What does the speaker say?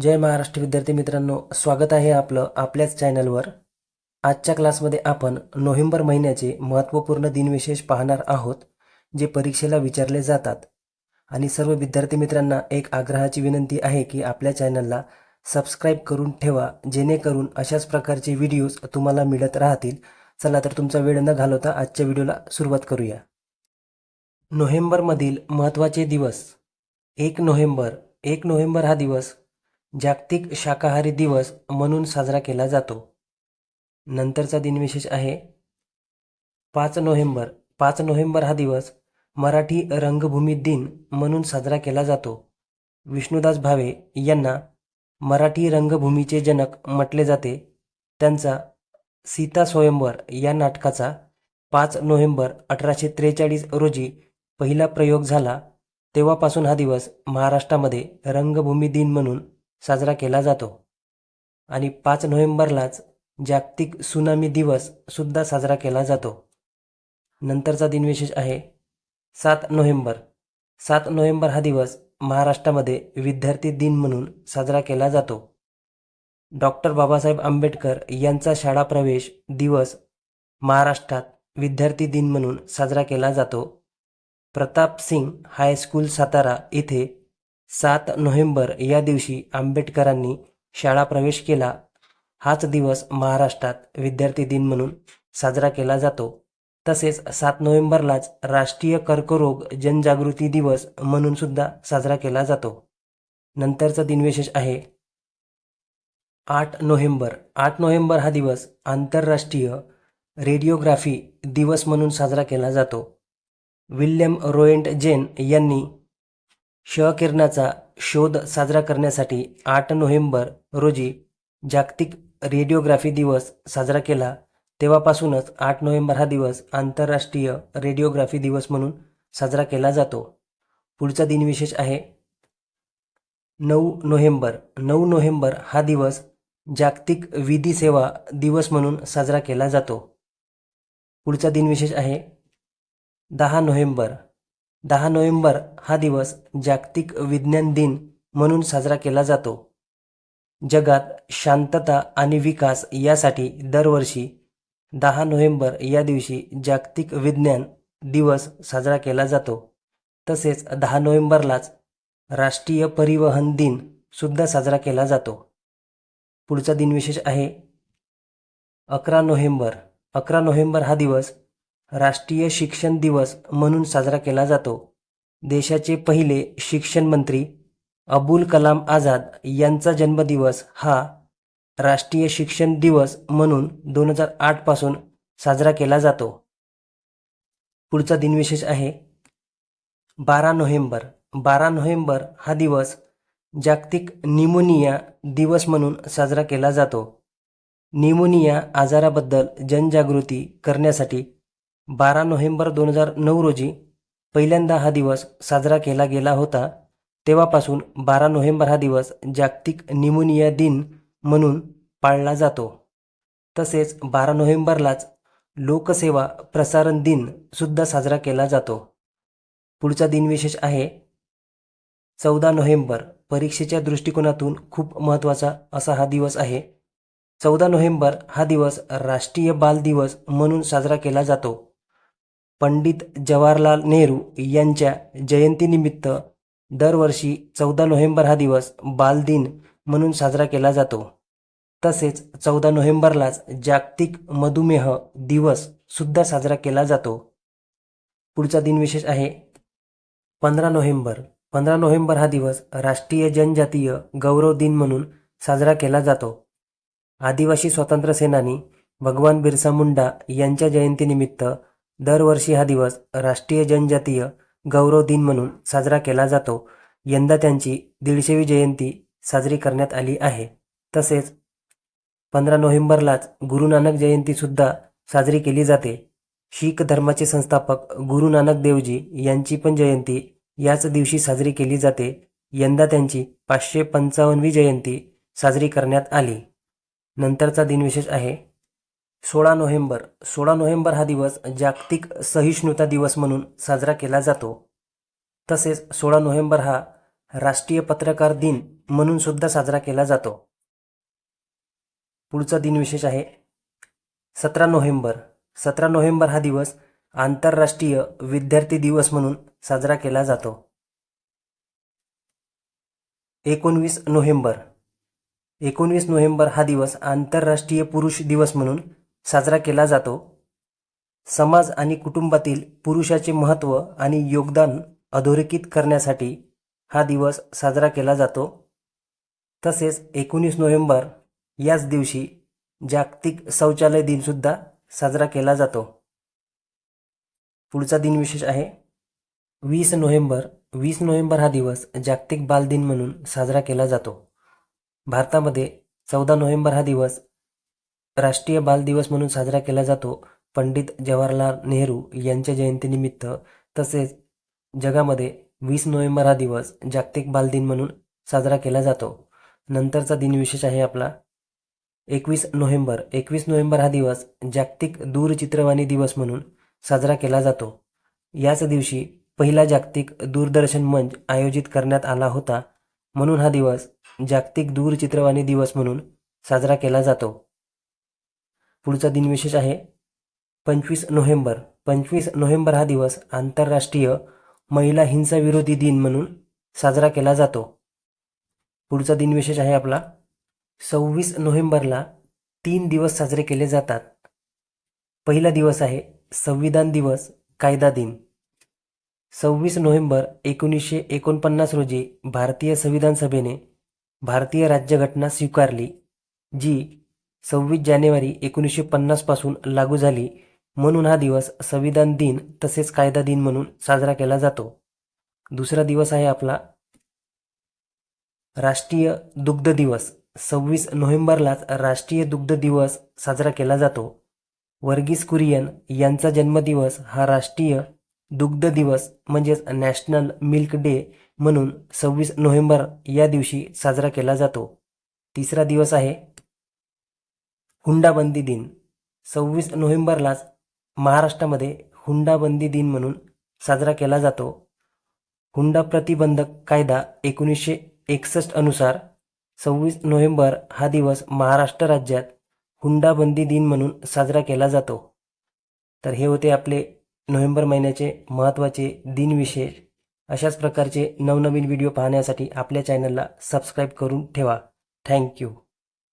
जय महाराष्ट्र विद्यार्थी मित्रांनो स्वागत आहे आपलं आपल्याच चॅनलवर. आजच्या क्लासमध्ये आपण नोव्हेंबर महिन्याचे महत्त्वपूर्ण दिनविशेष पाहणार आहोत जे परीक्षेला विचारले जातात. आणि सर्व विद्यार्थी मित्रांना एक आग्रहाची विनंती आहे की आपल्या चॅनलला सबस्क्राईब करून ठेवा जेणेकरून अशाच प्रकारचे व्हिडिओज तुम्हाला मिळत राहतील. चला तर तुमचा वेळ न घालवता आजच्या व्हिडिओला सुरुवात करूया. नोव्हेंबरमधील महत्त्वाचे दिवस. एक नोव्हेंबर. एक नोव्हेंबर हा दिवस जागतिक शाकाहारी दिवस म्हणून साजरा केला जातो. नंतरचा दिनविशेष आहे पाच नोव्हेंबर. पाच नोव्हेंबर हा दिवस मराठी रंगभूमी दिन म्हणून साजरा केला जातो. विष्णुदास भावे यांना मराठी रंगभूमीचे जनक म्हटले जाते. त्यांचा सीता स्वयंवर या नाटकाचा पाच नोव्हेंबर अठराशे त्रेचाळीस रोजी पहिला प्रयोग झाला. तेव्हापासून हा दिवस महाराष्ट्रामध्ये रंगभूमी दिन म्हणून साजरा केला जातो. आणि पाच नोव्हेंबरलाच जागतिक सुनामी दिवस सुद्धा साजरा केला जातो. नंतरचा दिनविशेष आहे सात नोव्हेंबर. सात नोव्हेंबर हा दिवस महाराष्ट्रामध्ये विद्यार्थी दिन म्हणून साजरा केला जातो. डॉक्टर बाबासाहेब आंबेडकर यांचा शाळा प्रवेश दिवस महाराष्ट्रात विद्यार्थी दिन म्हणून साजरा केला जातो. प्रताप सिंग हायस्कूल सातारा इथे सात नोव्हेंबर या दिवशी आंबेडकरांनी शाळा प्रवेश केला. हाच दिवस महाराष्ट्रात विद्यार्थी दिन म्हणून साजरा केला जातो. तसेच सात नोव्हेंबरलाच राष्ट्रीय कर्करोग जनजागृती दिवस म्हणून सुद्धा साजरा केला जातो. नंतरचा दिनविशेष आहे. आठ नोव्हेंबर. आठ नोव्हेंबर हा दिवस आंतरराष्ट्रीय रेडिओग्राफी दिवस म्हणून साजरा केला जातो. विल्यम रोएंट जेन यांनी शहकिरणाचा शोध साजरा करण्यासाठी आठ नोव्हेंबर रोजी जागतिक रेडिओग्राफी दिवस साजरा केला. तेव्हापासूनच आठ नोव्हेंबर हा दिवस आंतरराष्ट्रीय रेडिओग्राफी दिवस म्हणून साजरा केला जातो. पुढचा दिनविशेष आहे नऊ नोव्हेंबर. नऊ नोव्हेंबर हा दिवस जागतिक विधी सेवा दिवस म्हणून साजरा केला जातो. पुढचा दिनविशेष आहे दहा नोव्हेंबर. दहा नोव्हेंबर हा दिवस जागतिक विज्ञान दिन म्हणून साजरा केला जातो. जगात शांतता आणि विकास यासाठी दरवर्षी दहा नोव्हेंबर या दिवशी जागतिक विज्ञान दिवस साजरा केला जातो. तसेच दहा नोव्हेंबरलाच राष्ट्रीय परिवहन दिन सुद्धा साजरा केला जातो. पुढचा दिनविशेष आहे अकरा नोव्हेंबर. अकरा नोव्हेंबर हा दिवस राष्ट्रीय शिक्षण दिवस म्हणून साजरा केला जातो. देशाचे पहिले शिक्षण मंत्री अबुल कलाम आझाद यांचा जन्मदिवस हा राष्ट्रीय शिक्षण दिवस म्हणून दोन हजार आठपासून साजरा केला जातो. पुढचा दिनविशेष आहे. बारा नोव्हेंबर. बारा नोव्हेंबर हा दिवस जागतिक निमोनिया दिवस म्हणून साजरा केला जातो. निमोनिया आजाराबद्दल जनजागृती करण्यासाठी बारा नोव्हेंबर दोन हजार नऊ रोजी पहिल्यांदा हा दिवस साजरा केला गेला होता. तेव्हापासून बारा नोव्हेंबर हा दिवस जागतिक निमोनिया दिन म्हणून पाळला जातो. तसेच बारा नोव्हेंबरलाच लोकसेवा प्रसारण दिन सुद्धा साजरा केला जातो. पुढचा दिनविशेष आहे. चौदा नोव्हेंबर परीक्षेच्या दृष्टिकोनातून खूप महत्त्वाचा असा हा दिवस आहे. चौदा नोव्हेंबर हा दिवस राष्ट्रीय बाल दिवस म्हणून साजरा केला जातो. पंडित जवाहरलाल नेहरू यांच्या जयंतीनिमित्त दरवर्षी चौदा नोव्हेंबर हा दिवस बालदिन म्हणून साजरा केला जातो. तसेच चौदा नोव्हेंबरलाच जागतिक मधुमेह दिवस सुद्धा साजरा केला जातो. पुढचा दिनविशेष आहे पंधरा नोव्हेंबर. पंधरा नोव्हेंबर हा दिवस राष्ट्रीय जनजातीय गौरव दिन म्हणून साजरा केला जातो. आदिवासी स्वातंत्र्य सेनानी भगवान बिरसा मुंडा यांच्या जयंतीनिमित्त दरवर्षी हा दिवस राष्ट्रीय जनजातीय गौरव दिन म्हणून साजरा केला जातो. यंदा त्यांची दीडशेवी जयंती साजरी करण्यात आली आहे. तसेच पंधरा नोव्हेंबरलाच गुरु नानक जयंतीसुद्धा साजरी केली जाते. शीख धर्माचे संस्थापक गुरु नानक देवजी यांची पण जयंती याच दिवशी साजरी केली जाते. यंदा त्यांची पाचशे पंचावन्नवी जयंती साजरी करण्यात आली. नंतरचा दिनविशेष आहे. सोळा नोव्हेंबर. सोळा नोव्हेंबर हा दिवस जागतिक सहिष्णुता दिवस म्हणून साजरा केला जातो. तसेच सोळा नोव्हेंबर हा राष्ट्रीय पत्रकार दिन म्हणून सुद्धा साजरा केला जातो. पुढचा दिनविशेष आहे सतरा नोव्हेंबर. सतरा नोव्हेंबर हा दिवस आंतरराष्ट्रीय विद्यार्थी दिवस म्हणून साजरा केला जातो. एकोणवीस नोव्हेंबर. एकोणवीस नोव्हेंबर हा दिवस आंतरराष्ट्रीय पुरुष दिवस म्हणून साजरा केला जातो. समाज आणि कुटुंबातील पुरुषाचे महत्त्व आणि योगदान अधोरेखित करण्यासाठी हा दिवस साजरा केला जातो. तसेच एकोणीस नोव्हेंबर याच दिवशी जागतिक शौचालय दिनसुद्धा साजरा केला जातो. पुढचा दिन विशेष आहे. वीस नोव्हेंबर वीस नोव्हेंबर हा दिवस जागतिक बाल दिन म्हणून साजरा केला जातो. भारतामध्ये चौदा नोव्हेंबर हा दिवस राष्ट्रीय बाल दिवस म्हणून साजरा केला जातो. पंडित जवाहरलाल नेहरू यांच्या जयंतीनिमित्त तसेच जगामध्ये वीस नोव्हेंबर हा दिवस जागतिक बाल दिन म्हणून साजरा केला जातो. नंतरचा दिनविशेष आहे आपला. एकवीस नोव्हेंबर. एकवीस नोव्हेंबर हा दिवस जागतिक दूरचित्रवाणी दिवस म्हणून साजरा केला जातो. याच दिवशी पहिला जागतिक दूरदर्शन मंच आयोजित करण्यात आला होता. म्हणून हा दिवस जागतिक दूरचित्रवाणी दिवस म्हणून साजरा केला जातो. पुढचा दिनविशेष आहे. पंचवीस नोव्हेंबर. पंचवीस नोव्हेंबर हा दिवस आंतरराष्ट्रीय महिला हिंसा विरोधी दिन म्हणून साजरा केला जातो. पुढचा दिनविशेष आहे आपला. सव्वीस नोव्हेंबरला तीन दिवस साजरे केले जातात. पहिला दिवस आहे संविधान दिवस कायदा दिन. सव्वीस नोव्हेंबर एकोणीसशे एकोणपन्नास रोजी भारतीय संविधान सभेने भारतीय राज्यघटना स्वीकारली जी सव्वीस जानेवारी एकोणीसशे पन्नासपासून लागू झाली. म्हणून हा दिवस संविधान दिन तसेच कायदा दिन म्हणून साजरा केला जातो. दुसरा दिवस आहे आपला राष्ट्रीय दुग्ध दिवस. सव्वीस नोव्हेंबरलाच राष्ट्रीय दुग्ध दिवस साजरा केला जातो. वर्गीस कुरियन यांचा जन्मदिवस हा राष्ट्रीय दुग्ध दिवस म्हणजेच नॅशनल मिल्क डे म्हणून सव्वीस नोव्हेंबर या दिवशी साजरा केला जातो. तिसरा दिवस आहे हुंडाबंदी दिन. सव्वीस नोव्हेंबरलाच महाराष्ट्रामध्ये हुंडाबंदी दिन म्हणून साजरा केला जातो. हुंडा प्रतिबंधक कायदा एकोणीसशे एकसष्ट अनुसार सव्वीस नोव्हेंबर हा दिवस महाराष्ट्र राज्यात हुंडाबंदी दिन म्हणून साजरा केला जातो. तर हे होते आपले नोव्हेंबर महिन्याचे महत्त्वाचे दिनविशेष. अशाच प्रकारचे नवनवीन व्हिडिओ पाहण्यासाठी आपल्या चॅनलला सबस्क्राईब करून ठेवा. थँक्यू.